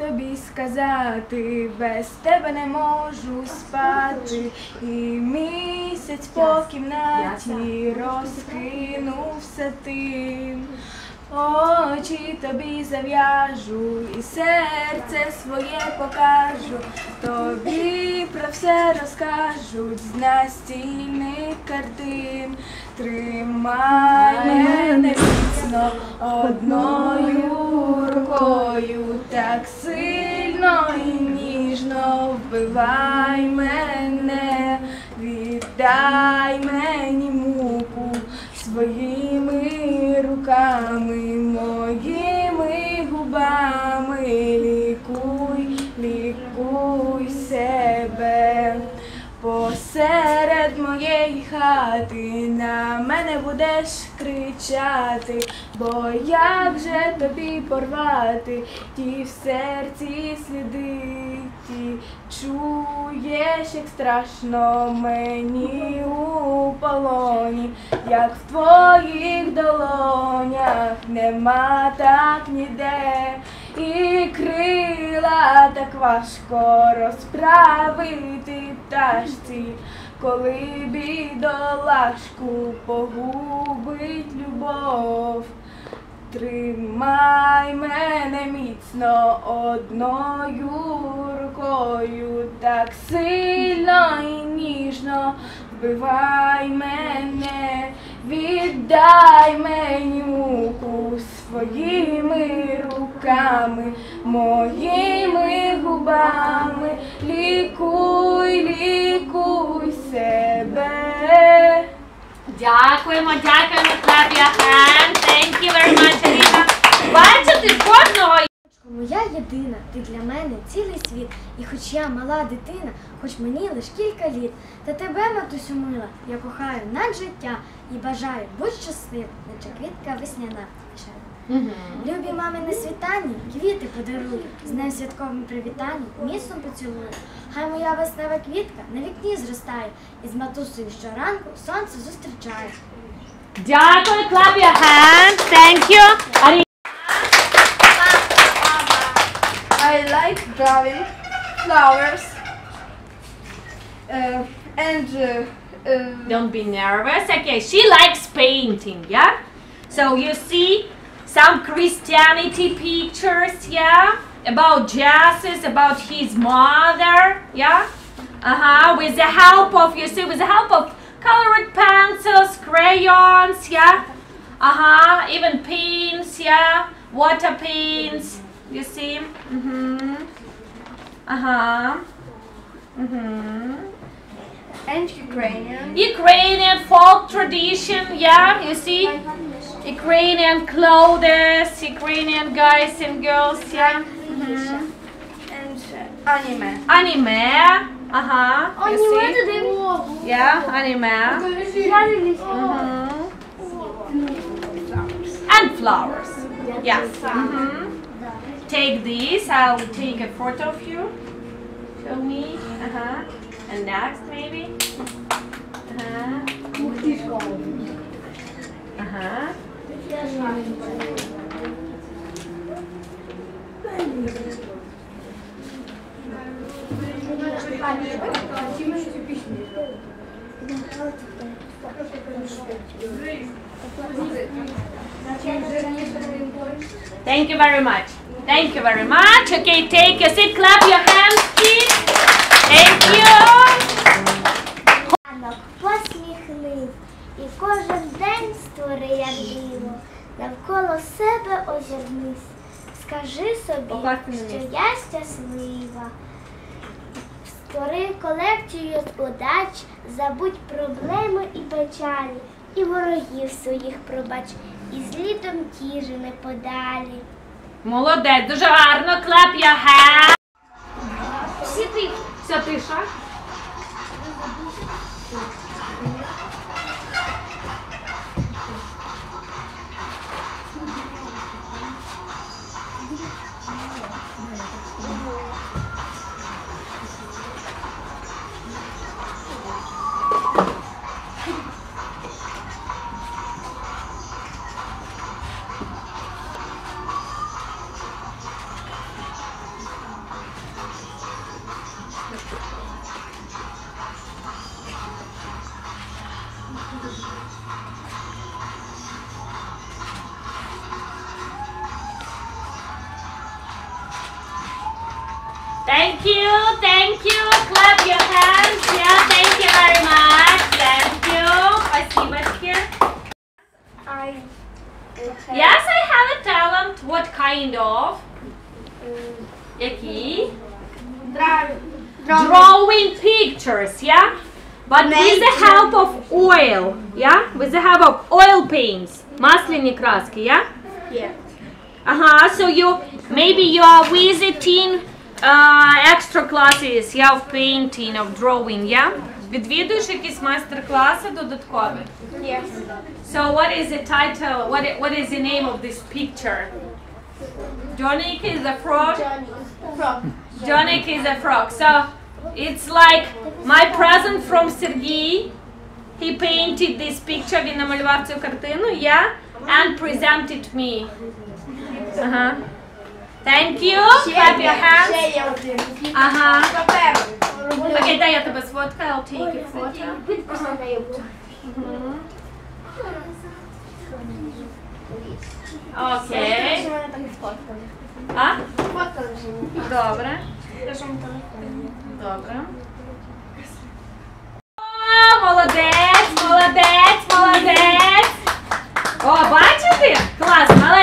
тобі сказати, без тебе не можу спати, і місяць по кімнаті розкинувся тим. Очі тобі зав'яжу і серце своє покажу, тобі про все розкажуть з настільних картин. Тримай мене міцно одною рукою, так сильно і ніжно вбивай мене, віддай моєї на мене будеш кричати, бо як же тобі порвати? Ті в серці сліди, ті чуєш, як страшно мені у полоні, як в твоїх долонях нема так ніде, і крила так важко розправити пташці, коли бідолашку погубить любов. Тримай мене міцно одною рукою, так сильно і ніжно вбивай мене, віддай мені муку своїми руками, моїми губами, лікуй, лікуй себе. Дякуємо, дякуємо, your hand. Thank you very much, Аліна. Бачите, кожного Моя єдина, ти для мене цілий світ. І хоч я мала дитина, хоч мені лиш кілька літ, та тебе, матусю мила, я кохаю над життя і бажаю будь щаслив, наче квітка весняна. Любі мами на світанні, квіти подарую, з днем святковим привітанням, міцно поцілую. Хай моя веснева квітка на вікні зростає, і з матусею щоранку сонце зустрічає. Дякую, clap your hand. Thank you. I like drawing flowers uh, and uh, uh, Don't be nervous. Okay, she likes painting, yeah? So you see some Christianity pictures, yeah? About Jesus, about his mother, yeah? Uh-huh. With the help of, you see, with the help of colored pencils, crayons, yeah? Uh-huh. Even paints, yeah? Water paints. You see? Mm-hmm. Uh-huh. Mm-hmm. and Ukrainian. Ukrainian folk tradition, yeah, you see? Ukrainian clothes, Ukrainian guys and girls, yeah. Mhm. and uh, anime. Anime, uh-huh. You see? Yeah, anime. Mhm. And flowers. Yes. Mhm. Take this, I'll take a photo of you. Show me. Uh-huh. And next maybe. Uh-huh. Uh-huh. Thank you very much. Thank you very much. Okay, take a seat. Clap your озирнись, скажи собі, що я щаслива. Створи колекцію з удач, забудь проблеми і печалі, і ворогів своїх пробач, і з літом тіжини подалі. Молодець, дуже гарно. Clap your hands. Всі ти. Вся тиша. Thank you, thank you. Clap your hands. Yeah, thank you very much. Thank you. I see what's here. I. Yes, I have a talent. What kind of? Mm. Yaki? Drawing. Drawing pictures, yeah? But with the help of oil, yeah? With the help of oil paints. Масляні краски, yeah? Yeah. Ага, so you maybe you are visiting uh, extra classes, yeah, of painting, of drawing, yeah? Відвідуєш якісь майстер-класи додаткові? Yes. So what is the title? What i- what is the name of this picture? Jonik is a frog. Frog. Jonik is a frog. So it's like my present from Sergey. He painted this picture. Він намалював цю картину, yeah, and presented me. Ага. Thank you. Clap your hands. Ще є один. Ага. Папер. Окей, дай я тебе сфоткаю. I'll take a photo. підпис на YouTube. Окей. Що мене так і сфоткали. А? Фоткали вже мене. Добре. Скажи мені телефон. Добре. Молодець, молодець, молодець. О, бачите? Клас, молодець.